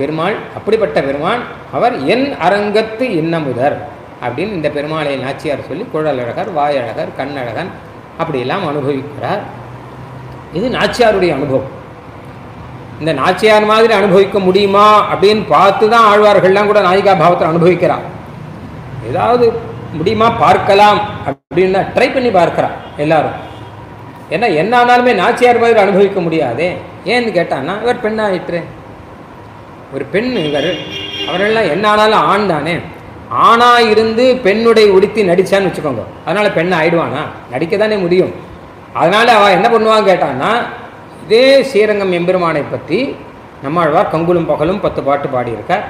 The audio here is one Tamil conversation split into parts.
பெருமாள் அப்படிப்பட்ட பெருமான் அவர் என் அரங்கத்து இன்னமுதர் அப்படின்னு இந்த பெருமாளை நாச்சியார் சொல்லி குழலழகர் வாயழகர் கண்ணழகன் அப்படியெல்லாம் அனுபவிக்கிறார். இது நாச்சியாருடைய அனுபவம். இந்த நாச்சியார் மாதிரி அனுபவிக்க முடியுமா அப்படின்னு பார்த்து தான் ஆழ்வார்கள்லாம் கூட நாயிகா பாவத்தில் அனுபவிக்கிறார் ஏதாவது முடியுமா பார்க்கலாம் அப்படின்னு ட்ரை பண்ணி பார்க்குறான் எல்லாரும். ஏன்னா என்ன ஆனாலுமே நாச்சியார் மாதிரி அனுபவிக்க முடியாதே. ஏன்னு கேட்டான்னா இவர் பெண்ணாயிற்று ஒரு பெண் இவர் அவரெல்லாம் என்ன ஆனாலும் ஆண் தானே ஆணாக இருந்து பெண்ணுடைய உடுத்தி நடிச்சான்னு வச்சுக்கோங்க. அதனால் பெண் ஆயிடுவானா? நடிக்க தானே முடியும். அதனால் அவள் என்ன பண்ணுவான்னு கேட்டான்னா இதே ஸ்ரீரங்கம் எம்பெருமானை பற்றி நம்மாழ்வார் கங்குலும் பகலும் பத்து பாட்டு பாடியிருக்கார்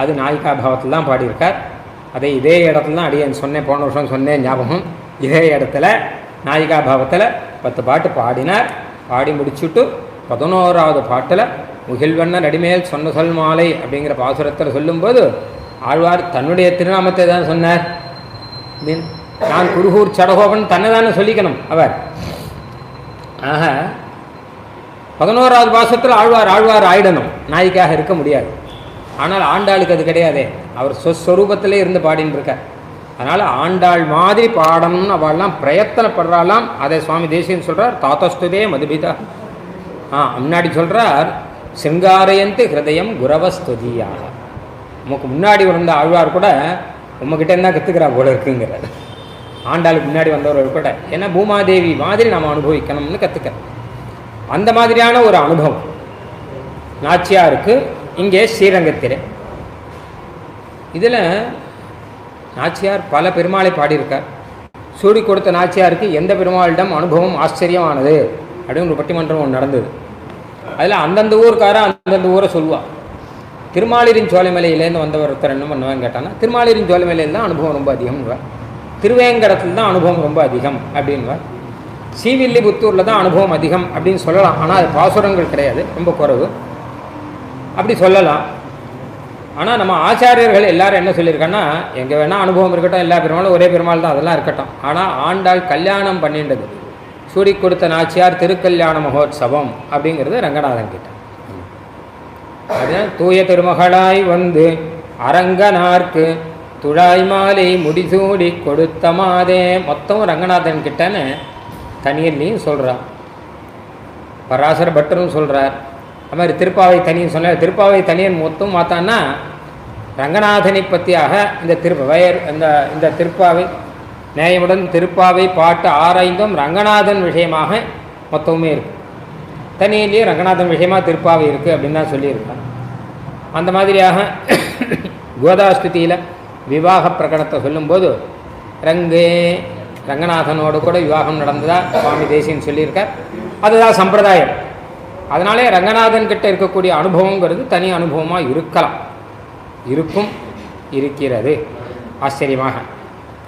அது நாயிகா பாவத்தில் தான் பாடியிருக்கார் அதை இதே இடத்துல தான் அடியேன் சொன்னேன் போன வருஷம் சொன்னேன் ஞாபகம். இதே இடத்துல நாயிகா பாவத்தில் பத்து பாட்டு பாடினார். பாடி முடிச்சுட்டு பதினோராவது பாட்டில் முகில்வண்ண நடிமேல் சொன்ன சொல் மாலை அப்படிங்கிற பாசுரத்தில் சொல்லும்போது ஆழ்வார் தன்னுடைய திருநாமத்தை தான் சொன்னார். நான் குருகூர் சடகோபன் தன்னை தானே சொல்லிக்கணும் அவர். ஆக பதினோராவது பாசத்தில் ஆழ்வார் ஆழ்வார் ஆயிடணும். நாய்க்காக இருக்க முடியாது. ஆனால் ஆண்டாளுக்கு அது கிடையாதே. அவர் சொஸ்வரூபத்திலே இருந்து பாடின்னு இருக்கார் அதனால் ஆண்டாள் மாதிரி பாடணும்னு அவள்லாம் பிரயத்தனப்படுறாளாம். அதை சுவாமி தேசியன் சொல்கிறார் தாத்தஸ்துதே மதுபிதா. ஆ முன்னாடி சொல்கிறார் சிங்காரயந்தி ஹிருதயம் குரவஸ்துதியாக உமக்கு முன்னாடி வந்த ஆழ்வார் கூட உங்ககிட்ட என்ன கற்றுக்கிறா போல இருக்குங்கிறார். ஆண்டாளுக்கு முன்னாடி வந்தவர்கள் கூட ஏன்னா பூமாதேவி மாதிரி நாம் அனுபவிக்கணும்னு கற்றுக்கிறோம் அந்த மாதிரியான ஒரு அனுபவம் நாச்சியாருக்கு இங்கே ஸ்ரீரங்கத்திலே. இதில் நாச்சியார் பல பெருமாளை பாடியிருக்கார். சூடி கொடுத்த நாச்சியாருக்கு எந்த பெருமாளிடம் அனுபவம் ஆச்சரியமானது? அப்படின்னு ஒரு பட்டிமன்றம் ஒன்று நடந்தது. அதில் அந்தந்த ஊருக்காரன் அந்தந்த ஊரை சொல்லுவாள் திருமாலிரின் சோலைமலையிலேருந்து வந்தவர் ஒருத்தர் என்ன பண்ணுவான்னு கேட்டான்னா திருமாலிரின் சோலைமலையில் தான் அனுபவம் ரொம்ப அதிகம்னுவார் திருவேங்கடத்தில் தான் அனுபவம் ரொம்ப அதிகம் அப்படின்வார் ஸ்ரீவில்லிபுத்தூரில் தான் அனுபவம் அதிகம் அப்படின்னு சொல்லலாம். ஆனால் அது பாசுரங்கள் கிடையாது ரொம்ப குறைவு. அப்படி சொல்லலாம். ஆனால் நம்ம ஆச்சாரியர்கள் எல்லாரும் என்ன சொல்லியிருக்காங்கன்னா எங்கே வேணால் அனுபவம் இருக்கட்டும் எல்லா பெருமாளும் ஒரே பெருமாள் தான் அதெல்லாம் இருக்கட்டும். ஆனால் ஆண்டாள் கல்யாணம் பண்ணின்றது சூடி கொடுத்த நாச்சியார் திருக்கல்யாண மகோத்சவம் அப்படிங்கிறது ரங்கநாதன் கிட்ட. அது தூய திருமகளாய் வந்து அரங்கனார்க்கு துழாய் மாலை முடிசூடி கொடுத்த மாதே. மொத்தம் ரங்கநாதன் கிட்டன்னு தனியன்லையும் சொல்கிறான் பராசர பட்டரும் சொல்கிறார் அது மாதிரி திருப்பாவை தனியும் சொன்னார் திருப்பாவை தனியன் மொத்தம் பார்த்தான்னா ரங்கநாதனை பற்றியாக இந்த திரு வயர் இந்த இந்த திருப்பாவை நேயமுடன் திருப்பாவை பாட்டு ஆராய்ந்தும் ரங்கநாதன் விஷயமாக மொத்தமுமே இருக்கு. தனியிலேயே ரங்கநாதன் விஷயமாக திருப்பாவை இருக்குது அப்படின்னு தான் சொல்லியிருக்கான் அந்த மாதிரியாக கோதாஸ்துதியில் விவாக பிரகடனத்தை சொல்லும்போது ரங்கே ரங்கநாதனோடு கூட விவாகம் நடந்ததா சுவாமி தேசியன் சொல்லியிருக்கார். அதுதான் சம்பிரதாயம். அதனாலே ரங்கநாதன் கிட்ட இருக்கக்கூடிய அனுபவங்கிறது தனி அனுபவமாக இருக்கலாம். இருக்கும் இருக்கிறது. ஆச்சரியமாக.